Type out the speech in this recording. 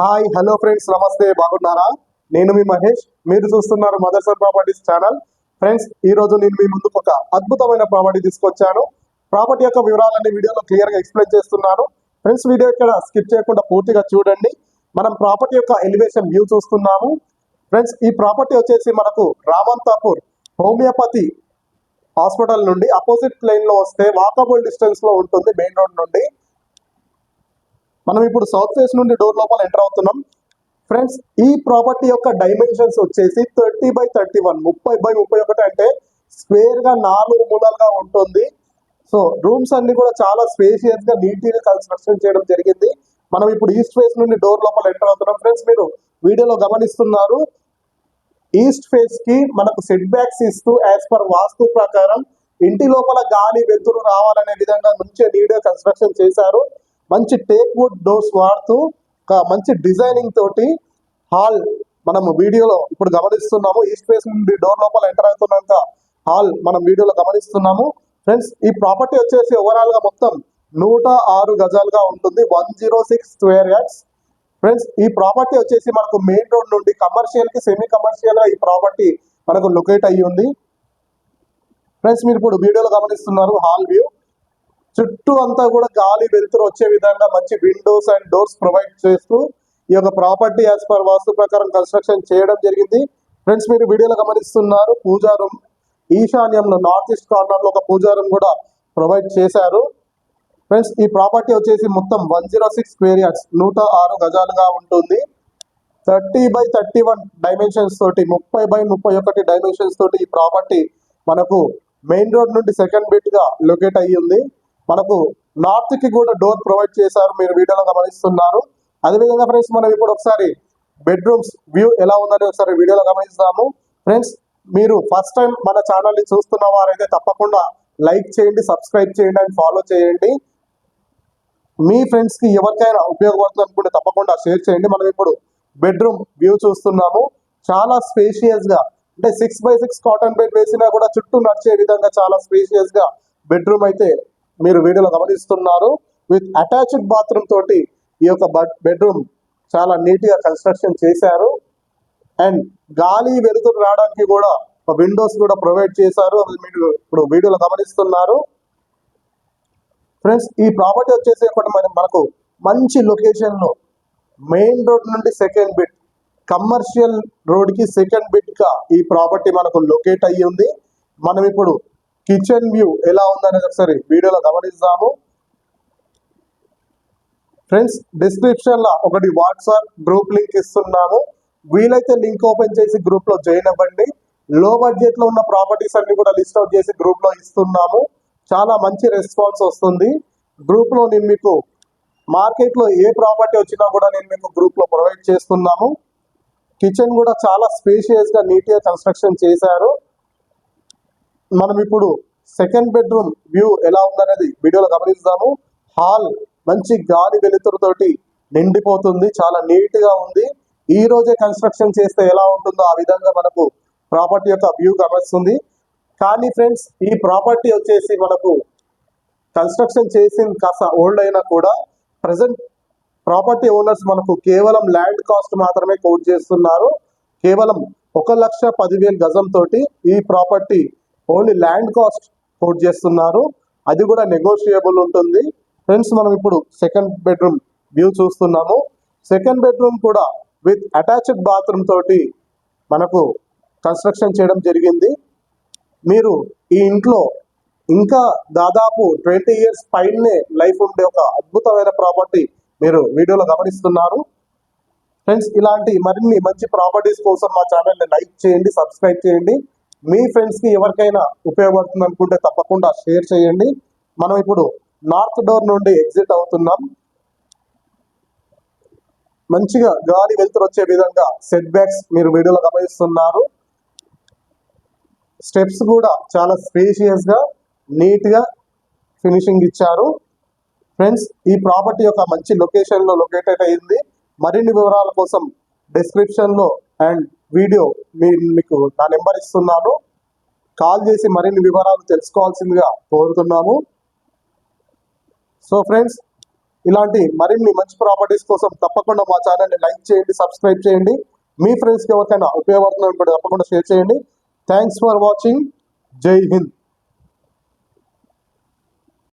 Hi hello friends నమస్తే బాగున్నారా? నేను మీ మహేష్. మీరు చూస్తున్నారు మదర్సర్ ప్రాపర్టీస్ ఛానల్. ఫ్రెండ్స్ ఈ రోజు నేను మీ ముందుకు ఒక అద్భుతమైన ప్రాపర్టీ తీసుకొచ్చాను. ప్రాపర్టీ యొక్క వివరాలన్నీ వీడియోలో క్లియర్గా ఎక్స్ప్లెయిన్ చేస్తున్నాను. ఫ్రెండ్స్ వీడియో ఇక్కడ స్కిప్ చేయకుండా పూర్తిగా చూడండి. మనం ప్రాపర్టీ యొక్క ఎలివేషన్ వ్యూ చూస్తున్నాము. ఫ్రెండ్స్ ఈ ప్రాపర్టీ వచ్చేసి మనకు రామంతాపూర్ హోమియోపతి హాస్పిటల్ నుండి అపోజిట్ ప్లేన్లో వస్తే వాకబుల్ డిస్టెన్స్లో ఉంటుంది మెయిన్ రోడ్ నుండి. మనం ఇప్పుడు సౌత్ ఫేస్ నుండి డోర్ లోపల ఎంటర్ అవుతున్నాం. ఫ్రెండ్స్ ఈ ప్రాపర్టీ యొక్క డైమెన్షన్స్ వచ్చేసి థర్టీ బై థర్టీ వన్ ముప్పై బై ముప్పై ఒకటి అంటే స్క్వేర్గా నాలుగు మూలలుగా ఉంటుంది. సో రూమ్స్ అన్ని కూడా చాలా స్పేషియస్గా నీట్గా కన్స్ట్రక్షన్ చేయడం జరిగింది. మనం ఇప్పుడు ఈస్ట్ ఫేస్ నుండి డోర్ లోపల ఎంటర్ అవుతున్నాం. ఫ్రెండ్స్ మీరు వీడియోలో గమనిస్తున్నారు. ఈస్ట్ ఫేస్కి మనకు సెట్ బ్యాక్స్ ఇస్తూ యాజ్ పర్ వాస్తు ప్రకారం ఇంటి లోపల గాలి వెలుతురు రావాలనే విధంగా నుంచే నీట్ కన్స్ట్రక్షన్ చేశారు. మంచి టేక్ వుడ్ డోర్స్ వాడుతూ ఒక మంచి డిజైనింగ్ తోటి హాల్ మనము వీడియోలో ఇప్పుడు గమనిస్తున్నాము. ఈ స్పేస్ నుండి డోర్ లోపల ఎంటర్ అవుతున్నాక హాల్ మనం వీడియోలో గమనిస్తున్నాము. ఫ్రెండ్స్ ఈ ప్రాపర్టీ వచ్చేసి ఓవరాల్గా మొత్తం నూట ఆరు గజాలుగా ఉంటుంది. One zero six square yards. Friends ఈ ప్రాపర్టీ వచ్చేసి మనకు మెయిన్ రోడ్ నుండి కమర్షియల్కి సెమీ కమర్షియల్గా ఈ ప్రాపర్టీ మనకు లొకేట్ అయ్యి ఉంది. ఫ్రెండ్స్ మీరు ఇప్పుడు వీడియోలో గమనిస్తున్నారు హాల్ వ్యూ. చుట్టూ అంతా కూడా గాలి వెలుతురు వచ్చే విధంగా మంచి విండోస్ అండ్ డోర్స్ ప్రొవైడ్ చేస్తూ ఈ యొక్క ప్రాపర్టీ యాజ్ పర్ వాస్తు ప్రకారం కన్స్ట్రక్షన్ చేయడం జరిగింది. ఫ్రెండ్స్ మీరు వీడియోలో గమనిస్తున్నారు పూజా రూమ్ ఈశాన్యంలో నార్త్ ఈస్ట్ కార్నర్లో ఒక పూజా రూమ్ కూడా ప్రొవైడ్ చేశారు. ఫ్రెండ్స్ ఈ ప్రాపర్టీ వచ్చేసి మొత్తం one zero six square yards నూట ఆరు గజాలుగా ఉంటుంది. Thirty by thirty one dimensions తోటి ముప్పై బై ముప్పై ఒకటి డైమెన్షన్స్ తోటి ఈ ప్రాపర్టీ మనకు మెయిన్ రోడ్ నుండి సెకండ్ బిట్గా లొకేట్ అయ్యి ఉంది మనకు నార్త్కి కూడా డోర్ ప్రొవైడ్ చేశారు. మీరు వీడియోలో గమనిస్తున్నారు. అదేవిధంగా ఫ్రెండ్స్ మనం ఇప్పుడు ఒకసారి బెడ్రూమ్స్ వ్యూ ఎలా ఉందని ఒకసారి వీడియోలో గమనిస్తాము. ఫ్రెండ్స్ మీరు ఫస్ట్ టైం మన ఛానల్ని చూస్తున్న వారైతే తప్పకుండా లైక్ చేయండి సబ్స్క్రైబ్ చేయండి అండ్ ఫాలో చేయండి. మీ ఫ్రెండ్స్కి ఎవరికైనా ఉపయోగపడుతుంది అనుకుంటే తప్పకుండా షేర్ చేయండి. మనం ఇప్పుడు బెడ్రూమ్ వ్యూ చూస్తున్నాము. చాలా స్పేషియస్గా అంటే six by six cotton bed వేసినా కూడా చుట్టూ నడిచే విధంగా చాలా స్పేషియస్గా బెడ్రూమ్ అయితే మీరు వీడియోలో గమనిస్తున్నారు. విత్ అటాచ్డ్ బాత్రూమ్ తోటి ఈ యొక్క బెడ్రూమ్ చాలా నీట్గా కన్స్ట్రక్షన్ చేశారు. అండ్ గాలి వెలుతురు రావడానికి కూడా విండోస్ కూడా ప్రొవైడ్ చేశారు. అది మీరు ఇప్పుడు వీడియోలో గమనిస్తున్నారు. ఫ్రెండ్స్ ఈ ప్రాపర్టీ వచ్చేసి ఒకటి మనకు మంచి లొకేషన్లో మెయిన్ రోడ్ నుండి సెకండ్ బిట్ కమర్షియల్ రోడ్కి సెకండ్ బిట్గా ఈ ప్రాపర్టీ మనకు లొకేట్ అయ్యి ఉంది. మనం ఇప్పుడు కిచెన్ వ్యూ ఎలా ఉందనేది ఒకసారి వీడియోలో గమనిస్తాము ఫ్రెండ్స్ డిస్క్రిప్షన్లో ఒకటి వాట్సాప్ గ్రూప్ లింక్ ఇస్తున్నాము. వీలైతే లింక్ ఓపెన్ చేసి గ్రూప్లో జాయిన్ అవ్వండి. లో బడ్జెట్లో ఉన్న ప్రాపర్టీస్ అన్ని కూడా లిస్ట్ అవుట్ చేసి గ్రూప్లో ఇస్తున్నాము. చాలా మంచి రెస్పాన్స్ వస్తుంది. గ్రూప్లో నేను మీకు మార్కెట్లో ఏ ప్రాపర్టీ వచ్చినా కూడా నేను మీకు గ్రూప్లో ప్రొవైడ్ చేస్తున్నాము. కిచెన్ కూడా చాలా స్పేషియస్గా నీట్గా కన్స్ట్రక్షన్ చేశారు. మనం ఇప్పుడు సెకండ్ బెడ్రూమ్ వ్యూ ఎలా ఉందనేది వీడియోలో గమనిస్తాము. హాల్ మంచి గాలి వెలుతురుతోటి నిండిపోతుంది చాలా నీట్గా ఉంది. ఈ రోజే కన్స్ట్రక్షన్ చేస్తే ఎలా ఉంటుందో ఆ విధంగా మనకు ప్రాపర్టీ యొక్క వ్యూ గమనిస్తుంది. కానీ ఫ్రెండ్స్ ఈ ప్రాపర్టీ వచ్చేసి మనకు కన్స్ట్రక్షన్ చేసిన కాస్త ఓల్డ్ అయినా కూడా ప్రజెంట్ ప్రాపర్టీ ఓనర్స్ మనకు కేవలం ల్యాండ్ కాస్ట్ మాత్రమే కోట్ చేస్తున్నారు. కేవలం ఒక లక్ష పదివేలు గజం తోటి ఈ property only land cost quote చేస్తున్నారు. అది కూడా నెగోషియబుల్ ఉంటుంది. ఫ్రెండ్స్ మనం ఇప్పుడు సెకండ్ బెడ్రూమ్ వ్యూ చూస్తున్నాము. సెకండ్ బెడ్రూమ్ కూడా విత్ అటాచ్డ్ బాత్రూమ్ తోటి మనకు కన్స్ట్రక్షన్ చేయడం జరిగింది. మీరు ఈ ఇంట్లో ఇంకా దాదాపు ట్వంటీ ఇయర్స్ పైనే లైఫ్ ఉండే ఒక అద్భుతమైన ప్రాపర్టీ మీరు వీడియోలో గమనిస్తున్నారు. ఫ్రెండ్స్ ఇలాంటి మరిన్ని మంచి ప్రాపర్టీస్ కోసం మా ఛానల్ని లైక్ చేయండి సబ్స్క్రైబ్ చేయండి. మీ ఫ్రెండ్స్కి ఎవరికైనా ఉపయోగపడుతుంది అనుకుంటే తప్పకుండా షేర్ చేయండి. మనం ఇప్పుడు నార్త్ డోర్ నుండి ఎగ్జిట్ అవుతున్నాం. మంచిగా గాలి వెలుతురు వచ్చే విధంగా సెట్ బ్యాక్స్ మీరు వీడియోలో గమనిస్తున్నారు. స్టెప్స్ కూడా చాలా స్పేషియస్గా నీట్గా ఫినిషింగ్ ఇచ్చారు. ఫ్రెండ్స్ ఈ ప్రాపర్టీ యొక్క మంచి లొకేషన్లో లొకేటెడ్ అయింది. మరిన్ని వివరాల కోసం డిస్క్రిప్షన్లో అండ్ వీడియో మీ మీకు నా నెంబర్ ఇస్తున్నాను. కాల్ చేసి మరిన్ని వివరాలు తెలుసుకోవాల్సిందిగా కోరుతున్నాము సో ఫ్రెండ్స్ ఇలాంటి మరిన్ని మంచి ప్రాపర్టీస్ కోసం తప్పకుండా మా ఛానల్ని లైక్ చేయండి సబ్స్క్రైబ్ చేయండి. మీ ఫ్రెండ్స్కి ఎవరికైనా ఉపయోగపడుతుందని కూడా తప్పకుండా షేర్ చేయండి. థ్యాంక్స్ ఫర్ వాచింగ్ జై హింద్